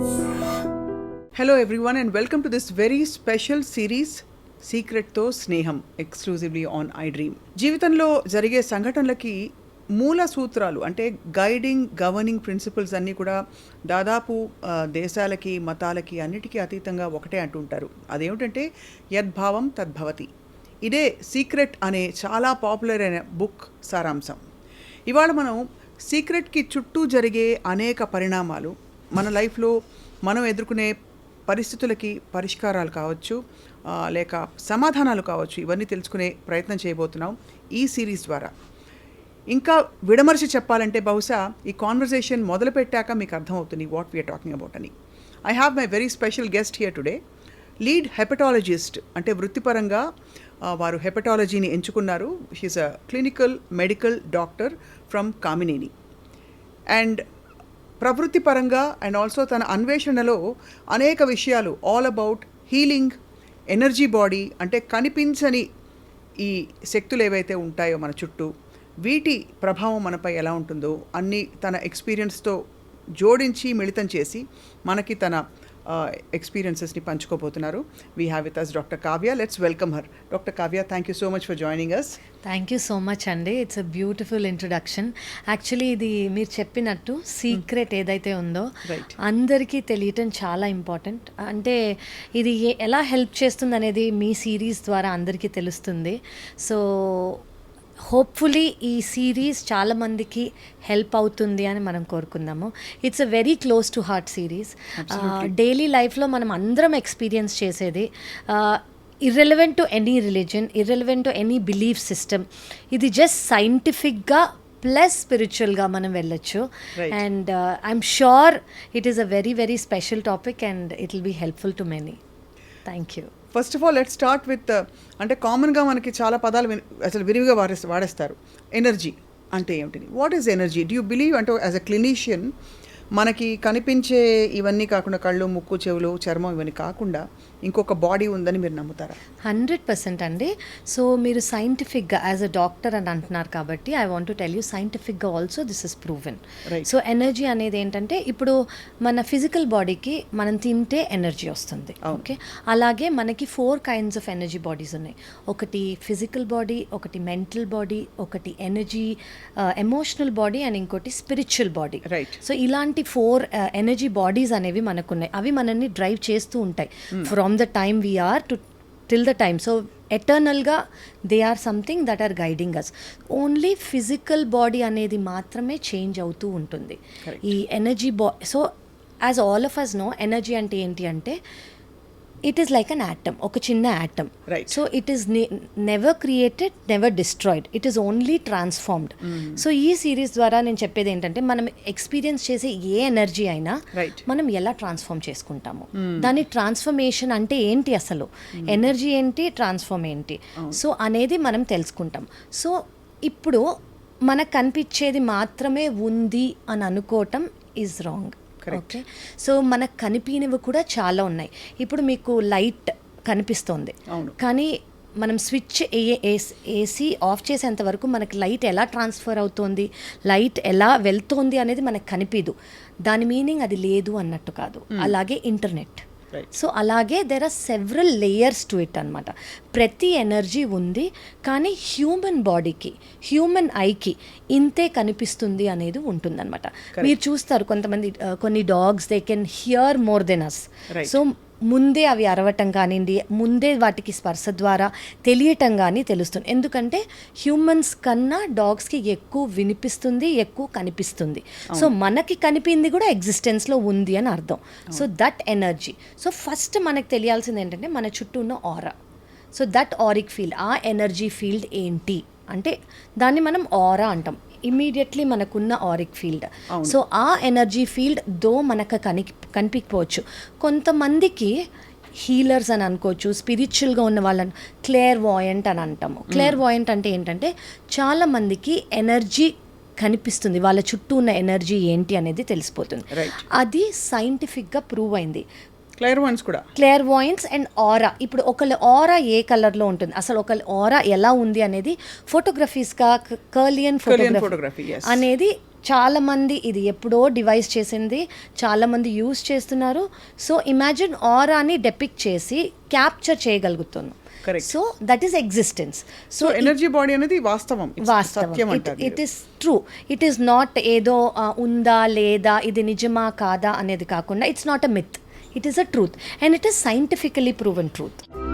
Hello everyone and welcome to this very special series సీక్రెట్తో స్నేహం exclusively on I dream జీవితంలో జరిగే సంఘటనలకి మూల సూత్రాలు అంటే గైడింగ్ గవర్నింగ్ ప్రిన్సిపల్స్ అన్నీ కూడా దాదాపు దేశాలకి మతాలకి అన్నిటికీ అతీతంగా ఒకటే అంటుంటారు అదేమిటంటే యద్భావం తద్భవతి. ఇదే సీక్రెట్ అనే చాలా పాపులర్ అయిన బుక్ సారాంశం. ఇవాళ మనం సీక్రెట్కి చుట్టూ జరిగే అనేక పరిణామాలు మన లైఫ్లో మనం ఎదుర్కొనే పరిస్థితులకి పరిష్కారాలు కావచ్చు లేక సమాధానాలు కావచ్చు ఇవన్నీ తెలుసుకునే ప్రయత్నం చేయబోతున్నాం ఈ సిరీస్ ద్వారా. ఇంకా విడమర్చి చెప్పాలంటే బహుశా ఈ కాన్వర్జేషన్ మొదలు పెట్టాక మీకు అర్థమవుతుంది what we are talking about అని. I have my very special guest here today lead hepatologist అంటే వృత్తిపరంగా వారు హెపటాలజీని ఎంచుకున్నారు. She's a clinical medical doctor from Kamineni and ప్రవృత్తి పరంగా అండ్ ఆల్సో తన అన్వేషణలో అనేక విషయాలు all about healing energy body అంటే కనిపించని ఈ శక్తులు ఏవైతే ఉంటాయో మన చుట్టూ వీటి ప్రభావం మనపై ఎలా ఉంటుందో అన్ని తన ఎక్స్పీరియన్స్తో జోడించి మిళితం చేసి మనకి తన ఎక్స్పీరియన్సెస్ని పంచుకోబోతున్నారు. We have with us doctor Kavya let's welcome her doctor Kavya thank you so much for joining us thank you so much అండి it's a beautiful introduction actually ఇది మీరు చెప్పినట్టు సీక్రెట్ ఏదైతే ఉందో. అందరికీ తెలియటం చాలా ఇంపార్టెంట్ అంటే ఇది ఎలా హెల్ప్ చేస్తుంది అనేది మీ సిరీస్ ద్వారా అందరికీ తెలుస్తుంది. సో హోప్ఫుల్లీ ఈ సిరీస్ చాలా మందికి హెల్ప్ అవుతుంది అని మనం కోరుకుందాము. It's a very close to heart series daily లైఫ్లో మనం అందరం ఎక్స్పీరియన్స్ చేసేది irrelevant to any religion irrelevant to any belief system ఇది జస్ట్ సైంటిఫిక్గా ప్లస్ స్పిరిచువల్గా మనం వెళ్ళొచ్చు. And I'm sure it is a very very special topic and it will be helpful to many thank you first of all let start with అంటే కామన్గా మనకి చాలా పదాలు అసలు విరివిగా వాడేస్ వాడేస్తారు. ఎనర్జీ అంటే ఏమిటి what is energy do you believe అంటే యాజ్ అ క్లినీషియన్ మనకి కనిపించే ఇవన్నీ కాకుండా కళ్ళు ముక్కు చెవులు చర్మం ఇవన్నీ కాకుండా ఇంకొక బాడీ ఉందని మీరు నమ్ముతారా హండ్రెడ్ పర్సెంట్ అండి సో మీరు సైంటిఫిక్గా యాజ్ అ డాక్టర్ అని అంటున్నారు కాబట్టి I want to tell you సైంటిఫిక్గా also this is proven. So energy అనేది ఏంటంటే ఇప్పుడు మన ఫిజికల్ బాడీకి మనం తింటే ఎనర్జీ వస్తుంది. ఓకే అలాగే మనకి four kinds of energy bodies ఉన్నాయి ఒకటి ఫిజికల్ బాడీ ఒకటి మెంటల్ బాడీ ఒకటి ఎనర్జీ ఎమోషనల్ బాడీ అండ్ ఇంకోటి స్పిరిచువల్ బాడీ Right. సో ఇలాంటి ఫోర్ ఎనర్జీ బాడీస్ అనేవి మనకున్నాయి. అవి మనల్ని డ్రైవ్ చేస్తూ ఉంటాయి. From the time we are to till the time so ఎటర్నల్గా they are something that are guiding us only physical body అనేది మాత్రమే చేంజ్ అవుతూ ఉంటుంది. ఈ ఎనర్జీ బా so as all of us no energy అంటే ఏంటి అంటే it is like an atom ఒక చిన్న atom. So it is never created never destroyed it is only transformed so ఈ సిరీస్ ద్వారా నేను చెప్పేది ఏంటంటే మనం ఎక్స్పీరియన్స్ చేసే ఏ ఎనర్జీ అయినా. మనం ఎలా ట్రాన్స్ఫార్మ్ చేసుకుంటాము? దాని ట్రాన్స్ఫర్మేషన్ అంటే ఏంటి అసలు? ఎనర్జీ ఏంటి ట్రాన్స్ఫార్మ్ ఏంటి? సో అనేది మనం తెలుసుకుంటాం. సో ఇప్పుడు మనకు కనిపించేది మాత్రమే ఉంది అని అనుకోవటం ఈజ్ రాంగ్. ఓకే సో మనకు కనిపించినవి కూడా చాలా ఉన్నాయి. ఇప్పుడు మీకు లైట్ కనిపిస్తోంది. కానీ మనం స్విచ్ ఏ ఏసీ ఆఫ్ చేసేంత వరకు మనకి లైట్ ఎలా ట్రాన్స్ఫర్ అవుతోంది? లైట్ ఎలా వెళ్తోంది అనేది మనకు కనిపించదు దాని మీనింగ్ అది లేదు అన్నట్టు కాదు. అలాగే ఇంటర్నెట్. సో అలాగే there are several layers to it అనమాట ప్రతి ఎనర్జీ ఉంది కానీ హ్యూమన్ బాడీకి హ్యూమన్ ఐకి ఇంతే కనిపిస్తుంది అనేది ఉంటుందన్నమాట. మీరు చూస్తారు కొంతమంది కొన్ని dogs they can hear more than us. So ముందే అవి అరవటం కానివ్వండి ముందే వాటికి స్పర్శ ద్వారా తెలియటం కానీ తెలుస్తుంది. ఎందుకంటే హ్యూమన్స్ కన్నా డాగ్స్కి ఎక్కువ వినిపిస్తుంది ఎక్కువ కనిపిస్తుంది. సో మనకి కనిపింది కూడా ఎగ్జిస్టెన్స్లో ఉంది అని అర్థం. So that energy. So first మనకు తెలియాల్సింది ఏంటంటే మన చుట్టూ ఉన్న aura. So that auric field. ఆ ఎనర్జీ ఫీల్డ్ ఏంటి? అంటే దాన్ని మనం ఆరా అంటాం. ఇమీడియట్లీ మనకున్న ఆరిక్ ఫీల్డ్ సో ఆ ఎనర్జీ ఫీల్డ్ దో మనకు కని కనిపించవచ్చు కొంతమందికి హీలర్స్ అని అనుకోవచ్చు స్పిరిచువల్గా ఉన్న వాళ్ళని క్లేర్ వాయంట్ అని అంటాము. క్లేర్ వాయంట్ అంటే ఏంటంటే చాలా మందికి ఎనర్జీ కనిపిస్తుంది. వాళ్ళ చుట్టూ ఉన్న ఎనర్జీ ఏంటి అనేది తెలిసిపోతుంది. అది సైంటిఫిక్గా ప్రూవ్ అయింది. క్లైర్ వన్స్ కూడా. Clairvoyance and aura. ఇప్పుడు ఒకళ్ళ ఆరా ఏ కలర్లో ఉంటుంది? అసలు ఒకళ్ళ ఆరా ఎలా ఉంది అనేది ఫోటోగ్రఫీస్గా కర్లియన్ ఫోటోగ్రఫీ. అనేది చాలామంది ఇది ఎప్పుడో డివైస్ చేసింది చాలామంది యూస్ చేస్తున్నారు. సో ఇమాజిన్ ఆరాని డెపిక్ట్ చేసి క్యాప్చర్ చేయగలుగుతున్నాం Correct. So that is existence. So energy body అనేది వాస్తవం. వాస్తవం. It is true it is not ఏదో ఉందా లేదా ఇది నిజమా కాదా అనేది కాకుండా it's not a myth It is a truth and it is scientifically proven truth.